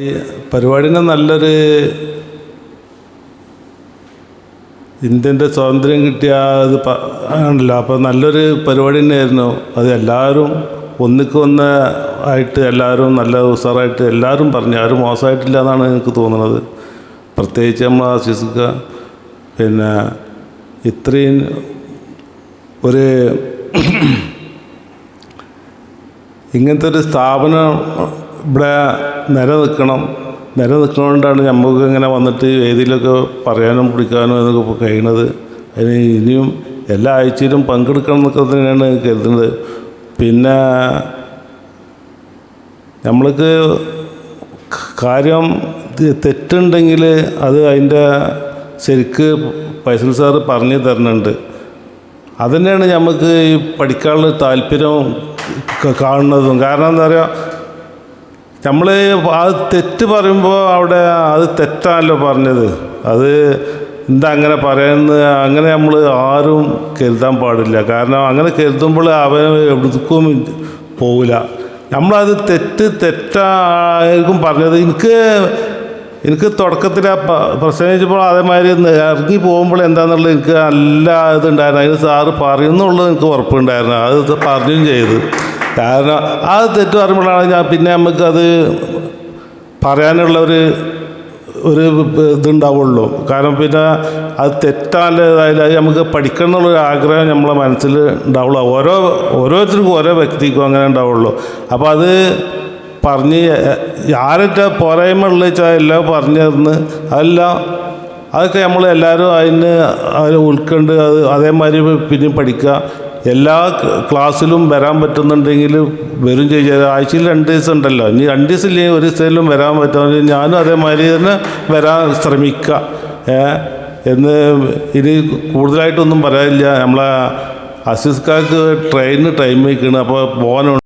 ഈ പരിപാടിന് നല്ലൊരു ഇന്ത്യന്റെ സ്വാതന്ത്ര്യം കിട്ടിയ അത് ആണല്ലോ. അപ്പോൾ നല്ലൊരു പരിപാടി തന്നെയായിരുന്നു. അത് എല്ലാവരും ഒന്നിക്ക് ഒന്ന് ആയിട്ട് എല്ലാവരും നല്ല ഉഷാറായിട്ട് എല്ലാവരും പറഞ്ഞു. ആരും മോശമായിട്ടില്ല എന്നാണ് എനിക്ക് തോന്നുന്നത്. പ്രത്യേകിച്ച് നമ്മൾ ആശ്വസിക്കുക. പിന്നെ ഇത്രയും ഒരു ഇങ്ങനത്തെ ഒരു സ്ഥാപനം ഇവിടെ നിലനിൽക്കണം. നിൽക്കണോണ്ടാണ് നമുക്ക് ഇങ്ങനെ വന്നിട്ട് വേദിയിലൊക്കെ പറയാനും പിടിക്കാനും എന്നൊക്കെ കഴിയണത്. അതിന് ഇനിയും എല്ലാ ആഴ്ചയിലും പങ്കെടുക്കണം എന്നൊക്കെ തന്നെയാണ് കരുതുന്നത്. പിന്നെ നമ്മൾക്ക് കാര്യം തെറ്റുണ്ടെങ്കിൽ അത് അതിന്റെ ശരിക്ക് ഫൈസൽ സാറ് പറഞ്ഞു തരുന്നുണ്ട് അതുതന്നെയാണ് നമുക്ക് ഈ പഠിക്കാനുള്ള താല്പര്യം കാണുന്നതും. കാരണം എന്താ പറയുക നമ്മൾ അത് തെറ്റ് പറയുമ്പോൾ അവിടെ അത് തെറ്റാണല്ലോ പറഞ്ഞത്. അത് എന്താ അങ്ങനെ പറയുന്നത്? അങ്ങനെ നമ്മൾ ആരും കരുതാൻ പാടില്ല. കാരണം അങ്ങനെ കരുതുമ്പോൾ അവൻ എവിടേക്കും പോവില്ല. നമ്മളത് തെറ്റ് തെറ്റായിരിക്കും പറഞ്ഞത്. എനിക്ക് എനിക്ക് തുടക്കത്തിൽ ആ പ്രസംഗിച്ചപ്പോൾ അതേമാതിരി ഇറങ്ങി പോകുമ്പോൾ എന്താണെന്നുള്ളത് എനിക്ക് നല്ല ഇതുണ്ടായിരുന്നു അതിന് സാറ് പറയുന്നുള്ളത് എനിക്ക് ഉറപ്പുണ്ടായിരുന്നു. അത് പറഞ്ഞും ചെയ്ത്. കാരണം അത് തെറ്റ് പറയുമ്പോഴാണ് ഞാൻ പിന്നെ നമുക്കത് പറയാനുള്ള ഒരു ഇതുണ്ടാവുള്ളൂ. കാരണം പിന്നെ അത് തെറ്റാന്റെതായാലും അത് നമുക്ക് പഠിക്കണം എന്നുള്ളൊരു ആഗ്രഹം നമ്മളെ മനസ്സിൽ ഉണ്ടാവുള്ളൂ. ഓരോ ഓരോരുത്തർക്കും ഓരോ വ്യക്തിക്കും അങ്ങനെ ഉണ്ടാവുള്ളൂ. അപ്പോൾ അത് പറഞ്ഞ് ആരൊക്കെ പോരായ്മ ഉള്ള വെച്ചാൽ എല്ലാം പറഞ്ഞു തന്ന് അതെല്ലാം അതൊക്കെ നമ്മൾ എല്ലാവരും അതിന് അതിന് ഉൾക്കൊണ്ട് അത് അതേമാതിരി പിന്നെ പഠിക്കുക. എല്ലാ ക്ലാസ്സിലും വരാൻ പറ്റുന്നുണ്ടെങ്കിൽ വരും ചോദിച്ചാൽ ആഴ്ചയിൽ രണ്ട് ദിവസം ഉണ്ടല്ലോ. ഇനി രണ്ട് ദിവസം ഇല്ലെങ്കിൽ ഒരു ദിവസത്തിലും വരാൻ പറ്റുമെങ്കിൽ ഞാനും അതേമാതിരി തന്നെ വരാൻ ശ്രമിക്കുക എന്ന് ഇനി കൂടുതലായിട്ടൊന്നും പറയാനില്ല. നമ്മളെ അസിസ്കാർക്ക് ട്രെയിനിന് ടൈം വയ്ക്കണം അപ്പോൾ പോകാനുണ്ട്